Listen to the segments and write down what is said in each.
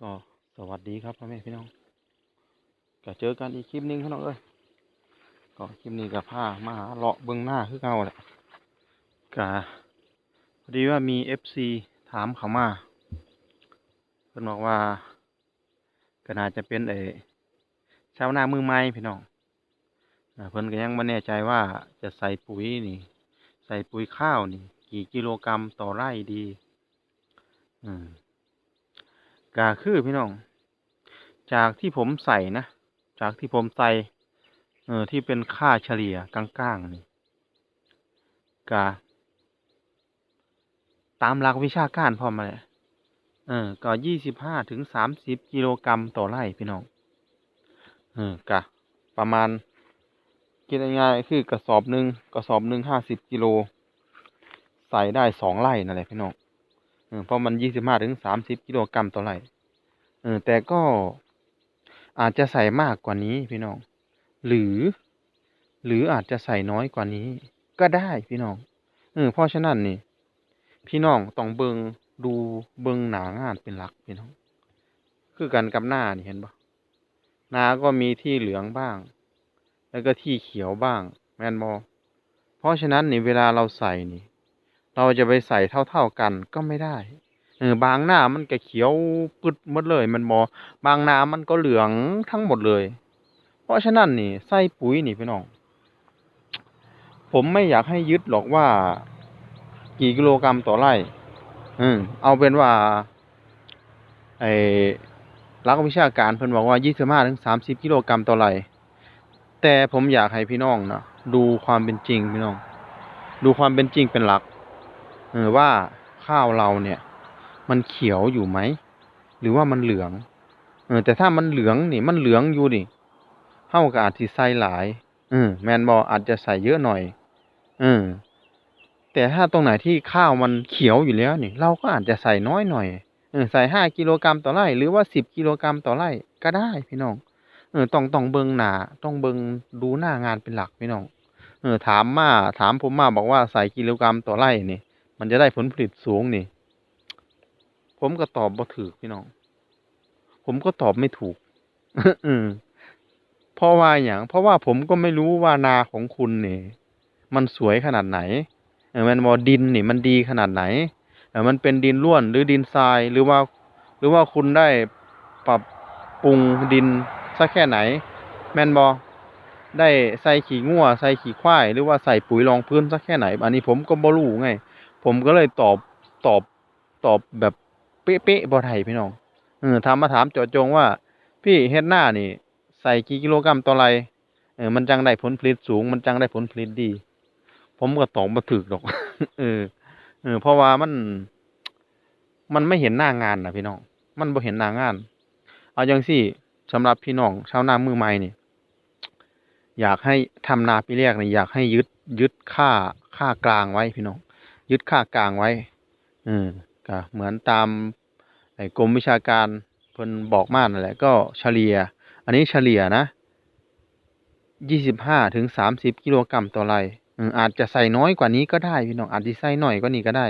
ก็สวัสดีครับพ่อแม่พี่น้องก็เจอกันอีกคลิปนึงพี่น้องเอ้ยก็คลิปนี้กับผ้ามาหาเลาะเบื้องหน้าคือเก่าแหละก็พอดีว่ามีเอฟซีถามเขามาเพิ่นบอกว่าก็น่าจะเป็นเอชาวนามือใหม่พี่น้องเพิ่นก็ยังไม่แน่ใจว่าจะใส่ปุ๋ยนี่ ใส่ปุ๋ยข้าวนี่ กี่กิโลกรัมต่อไร่ดี อืม ก็คือพี่น้อง จากที่ผมใส่นะ จากที่ผมใส่ เออที่เป็นค่าเฉลี่ยกลางๆนี่ก็ตามหลักวิชาการพร้อมมาเลยเออ ก็ยี่สิบห้าถึงสามสิบกิโลกรัมต่อไร่พี่น้อง เออก็ประมาณคิดง่ายๆคือกระสอบหนึ่งกระสอบหนึ่งห้าสิบกิโล ใส่ได้สองไร่นั่นแหละพี่น้อง เออพราะมันยี่สิบห้าถึงสามสิบกิโลกรัมต่อไร่เออแต่ก็อาจจะใส่มากกว่านี้พี่น้อง หรือ หรืออาจจะใส่น้อยกว่านี้ ก็ได้พี่น้องเออเพราะฉะนั้นนี่ พี่น้องต้องเบิงดูเบิงหนางานเป็นหลักพี่น้อง คือกันกับหน้านี่เห็นปะหน้าก็มีที่เหลืองบ้าง แล้วก็ที่เขียวบ้าง แมนบอเพราะฉะนั้นนี่เวลาเราใส่นี่ เราจะไปใส่เท่าๆกันก็ไม่ได้เออบางหน้ามันก็เขียวปึดหมดเลย มันบอบางหน้ามันก็เหลืองทั้งหมดเลย เพราะฉะนั้นนี่ใส่ปุ๋ยนี่พี่น้อง ผมไม่อยากให้ยึดหรอกว่า กี่กิโลกรัมต่อไร่อืมเอาเป็นว่าไอ้หลักวิชาการเพิ่นบอกว่ายี่สิบห้าถึงสามสิบกิโลกรัมต่อไร่แต่ผมอยากให้พี่น้องนะดูความเป็นจริงพี่น้อง ดูความเป็นจริงเป็นหลัก เออว่าข้าวเราเนี่ย มันเขียวอยู่ไหม หรือว่ามันเหลือง เออ แต่ถ้ามันเหลืองนี่ มันเหลืองอยู่นี่เท่ากับอาจสิใส่หลายเออแมนบออาจจะใส่เยอะหน่อยเออแต่ถ้าตรงไหนที่ข้าวมันเขียวอยู่แล้วนี่ เราก็อาจจะใส่น้อยหน่อยเออใส่ห้ากิโลกรัมต่อไร่ หรือว่าสิบกิโลกรัมต่อไร่ก็ได้พี่น้องเออต้องต้องเบิงหนาต้องเบิงดูหน้างานเป็นหลักพี่น้องเออถามมาถามผมมาบอกว่าใส่กิโลกรัมต่อไร่นี่ มันจะได้ผลผลิตสูงนี่ ผมก็ตอบบ่ถูกพี่น้อง ผมก็ตอบไม่ถูกอืมเพราะว่าอย่าง เพราะว่าผมก็ไม่รู้ว่านาของคุณนี่ มันสวยขนาดไหนเออมันบอดินนี่มันดีขนาดไหนเออมันเป็นดินร่วนหรือดินทรายหรือว่า หรือว่าคุณได้ปรับปรุงดินสักแค่ไหน แมนบอได้ใส่ขี้งัวใส่ขี้ควายหรือว่าใส่ปุ๋ยรองพื้นสักแค่ไหน อันนี้ผมก็บ่รู้ไง ผมก็เลยตอบตอบตอบแบบเป๊ะๆบ่ได้พี่น้องเออถามมาถามเจาะจงว่า พี่เฮ็ดหน้านี่ ใส่กี่กิโลกรัมต่อไรเออมันจังได้ผลผลิตสูง มันจังได้ผลผลิตดี ผมก็ตอบบ่ถูกดอก เออ เออ เพราะว่ามัน มันไม่เห็นหน้างานนะพี่น้อง มันบ่เห็นหน้างาน เอาจังซี่สำหรับพี่น้องชาวนามือใหม่นี่อยากให้ทำนาปีแรกนี่อยากให้ยึดยึดค่าค่ากลางไว้พี่น้อง ยึดค่ากลางไว้ อืมก็เหมือนตามไอ้กรมวิชาการเพิ่นบอกมานั่นแหละก็เฉลี่ย อันนี้เฉลี่ยนะยี่สิบห้าถึงสามสิบกิโลกรัมต่อไร่อืมอาจจะใส่น้อยกว่านี้ก็ได้พี่น้องอาจจะใส่น้อยกว่านี้ก็ได้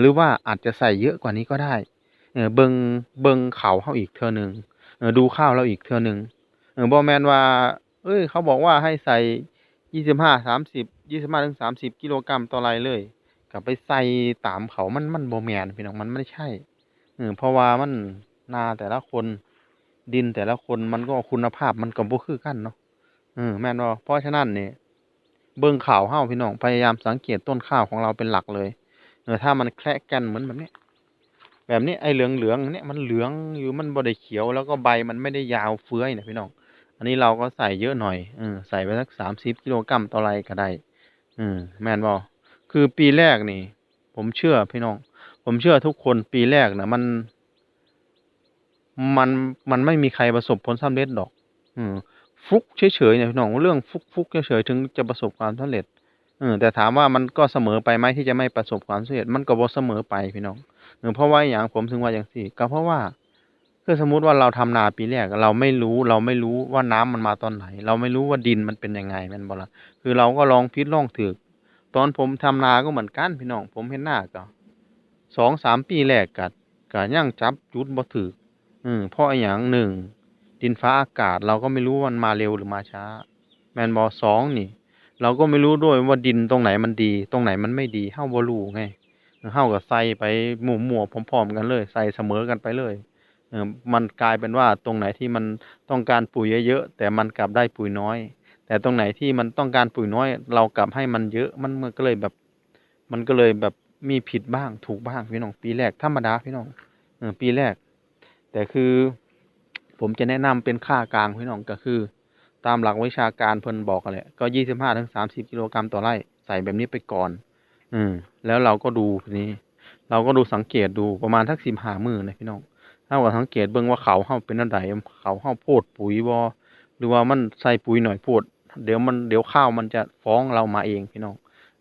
หรือว่าอาจจะใส่เยอะกว่านี้ก็ได้เออเบิงเบิงเขาเฮาอีกเท่อหนึงเออดูข้าวเราอีกเท่อหนึงเออบ่แม่นว่า เอ้ย เขาบอกว่าให้ใส่ยี่สิบห้าสามสิบยี่สิบห้าถึงสามสิบกิโลกรัมต่อไร่เลย ก็ไปใส่ตามเขามันมันโบแมนพี่น้องมันไม่ใช่เออเพราะว่ามันนาแต่ละคนดินแต่ละคนมันก็คุณภาพมันก็บ่คือกันเนาะเออแม่นบ่เพราะฉะนั้นนี่เบิ่งข่าวเฮาพี่น้องพยายามสังเกตต้นข้าวของเราเป็นหลักเลยเออถ้ามันแคระกันเหมือนแบบนี้แบบนี้ไอ้เหลืองๆเนี่ยมันเหลืองอยู่มันบ่ได้เขียวแล้วก็ใบมันไม่ได้ยาวเฟื้อยนะพี่น้อง อันนี้เราก็ใส่เยอะหน่อยเออใส่ไปสักสามสิบกิโลกรัมต่อไรก็ได้อืมแม่นบ่ คือปีแรกนี่ ผมเชื่อพี่น้อง ผมเชื่อทุกคนปีแรกนะมัน มันมันไม่มีใครประสบผลสำเร็จดอก อืมฟุกเฉยๆเนี่ยพี่น้องเรื่องฟุกฟุกเฉยๆถึงจะประสบความสำเร็จเออแต่ถามว่ามันก็เสมอไปไหมที่จะไม่ประสบความสำเร็จ มันก็บ่เสมอไปพี่น้องเออเพราะว่าอย่างผมถึงว่าอย่างสี่ ก็เพราะว่าคือสมมุติว่าเราทำนาปีแรกเราไม่รู้เราไม่รู้ว่าน้ำมันมาตอนไหน เราไม่รู้ว่าดินมันเป็นยังไงม่นบ่ล่ะคือเราก็ลองพิดลองถูก ตอนผมทำนาก็เหมือนกันพี่น้อง ผมเห็นหน้าก็สองสามปีแรกก็ก็ยังจับจุดบ่ถูกเออืมเพราะอหย่างหนึ่งดินฟ้าอากาศ เราก็ไม่รู้ว่ามันมาเร็วหรือมาช้า แมนบอสองนี่ เราก็ไม่รู้ด้วยว่าดินตรงไหนมันดี ตรงไหนมันไม่ดีเฮาบ่รู้ไงเฮาก็ใส่ไปหมู่ๆพร้อมๆกันเลยใส่เสมอกันไปเลยเออมันกลายเป็นว่าตรงไหนที่มันต้องการปุ๋ยเยอะๆแต่มันกลับได้ปุ๋ยน้อย แต่ตรงไหนที่มันต้องการปุ๋ยน้อย เรากลับให้มันเยอะมันมันก็เลยแบบ มันก็เลยแบบมีผิดบ้างถูกบ้างพี่น้อง ปีแรกธรรมดาพี่น้องเออปีแรก แต่คือ ผมจะแนะนำเป็นค่ากลางพี่น้องก็คือ ตามหลักวิชาการเพิ่นบอกกันแหละก็ยี่สิบห้าถึงสามสิบกิโลกรัมต่อไร่ใส่แบบนี้ไปก่อน อืม แล้วเราก็ดูทีนี้ เราก็ดูสังเกตดูประมาณทักสิบห้ามือนะพี่น้องถ้าว่าสังเกตเบิ่งว่าเขาเฮาเป็นอันใดเขาเฮาโพดปุ๋ยบ่หรือว่ามันใส่ปุ๋ยหน่อยโพด เดี๋ยวมันเดี๋ยวข้าวมันจะฟ้องเรามาเองพี่น้อง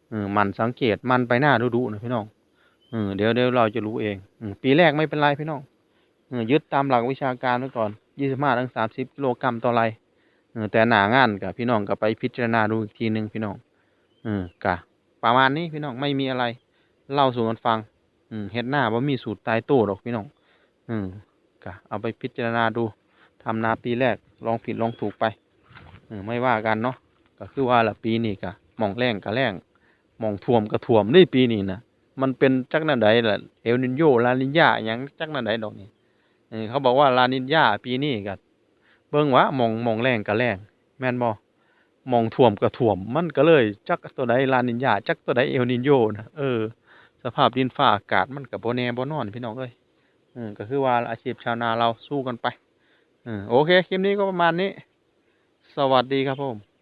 เออมันสังเกตมันไปหน้าดูดูนะพี่น้องเออเดี๋ยวเดี๋ยวเราจะรู้เองอปีแรกไม่เป็นไรพี่น้องเออยึดตามหลักวิชาการไว้ก่อนยี่สิบห้าถึงสามสิบกิโลกรัมต่อไรเออแต่หนางานกับพี่น้องก็ไปพิจารณาดูอีกทีหนึ่งพี่น้องเออกะประมาณนี้พี่น้องไม่มีอะไร เล่าสู่กันฟังอืมเฮ็ดหน้าบ่ามีสูตรตายตัวดอกพี่น้องอืมก็เอาไปพิจารณาดูทำนาปีแรกลองผิดลองถูกไป ไม่ว่ากันเนาะก็คือว่าละปีนี้ก็มองแรงก็แรงมองท่วมก็ท่วมได้ปีนี้นะมันเป็นจักนั่นใดล่ะเอลนินโยลานินยาหยังจักนั่นใดดอกนี่เขาบอกว่าลานินยาปีนี้ก็เบิ่งว่าหมองมองแรงก็แรงแม่นบ่มองท่วมก็ท่วม มันก็เลยจักตัวใดลานินยาจักตัวใดเอลนินโยนะเออ สภาพดินฟ้าอากาศมันก็บ่แน่บ่นอนพี่น้องเอ้ยเออก็คือว่าอาชีพชาวนาเราสู้กันไปเออโอเคคลิปนี้ก็ประมาณนี้ สวัสดีครับผม